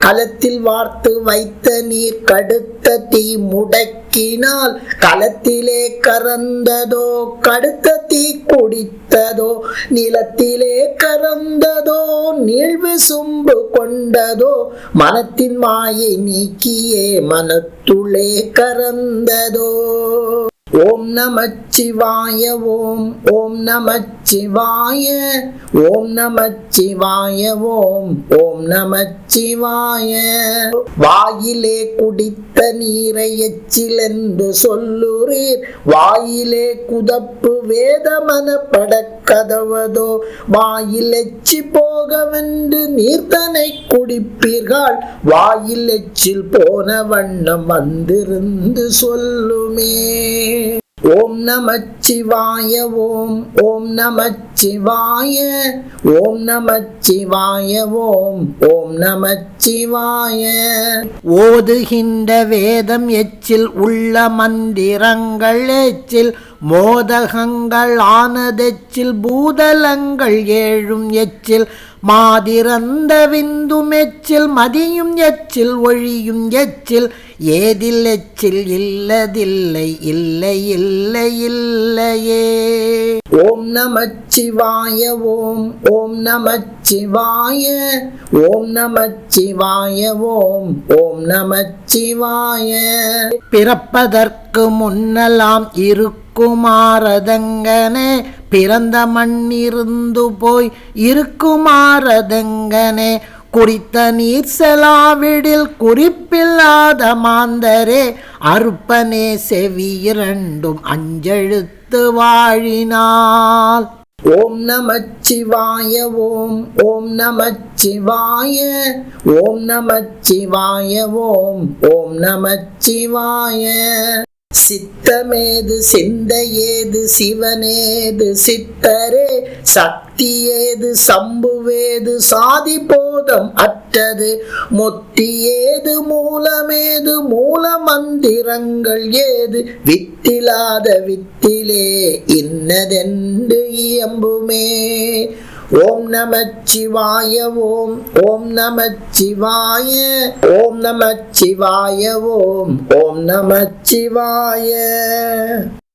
களத்தில் வார்த்து வைத்த நீர் கடுத்த தீ முடக்கினால் களத்திலே கறந்ததோ கடுத்த தீ குடித்ததோ நிலத்திலே கறந்ததோ நீழ்வு சும்பு கொண்டதோ மனத்தின் மாயை நீக்கியே மனத்துளே கறந்ததோ. ஓம் நமச்சிவாய ஓம் ஓம் சிவாய ஓம் நமச்சிவாய ஓம் ஓம் நமச்சிவாய. வாயிலே குடித்த நீரை எச்சிலென்று சொல்லுறீர். வாயிலே குதப்பு வேதமன படக்கதவதோ வாயில் எச்சி போகவென்று நீர்த்தனை குடிப்பீர்கள். வாயில் எச்சில் போன வண்ணம் வந்திருந்து சொல்லுமே. ஓம் நமச்சிவாய ஓம் ஓம் நமச்சிவாய ஓம் நமச்சிவாய ஓம் ஓம் நமச்சிவாய. ஓதுகின்ற வேதம் எச்சில் உள்ள மந்திரங்கள் எச்சில் மோதகங்கள் ஆனதெச்சில் பூதலங்கள் ஏழும் எச்சில் மாதிரந்த விந்தும் எச்சில் மதியும் எச்சில் ஒழியும் எச்சில். ஏதில் எச்சில் இல்லதில்லை இல்லை இல்லை இல்லையே. ஓம் நமச்சிவாய ஓம் ஓம் நமச்சிவாய ஓம் நமச்சிவாய ஓம் ஓம் நமச்சிவாய. பிறப்பதற்கு முன்னலாம் இருக்குமாரதங்கனே பிறந்த மண்ணிருந்து போய் இருக்குமாரதங்கனே குறித்த நீர் செலாவிடில் குறிப்பில்லாத மாந்தரே அறுப்பனே செவி இரண்டும் அஞ்செழுத்து வாழினாள் ஓம் நமச்சிவாய ஓம் ஓம் நமச்சிவாய ஓம் நமச்சிவாய ஓம் ஓம் நமச்சிவாய. சித்தமேது சிந்தையேது சிவனேது சித்தரே சத் முத்தியேது சம்புவேது சாதி போதம் அற்றது. முத்தியேது மூலமேது மூல மந்திரங்கள் ஏது. வித்திலாத வித்திலே இன்னதென்று இயம்புமே. ஓம் நமச்சிவாய ஓம் ஓம் நமச்சிவாய ஓம் நமச்சிவாய ஓம் ஓம் நமச்சிவாய.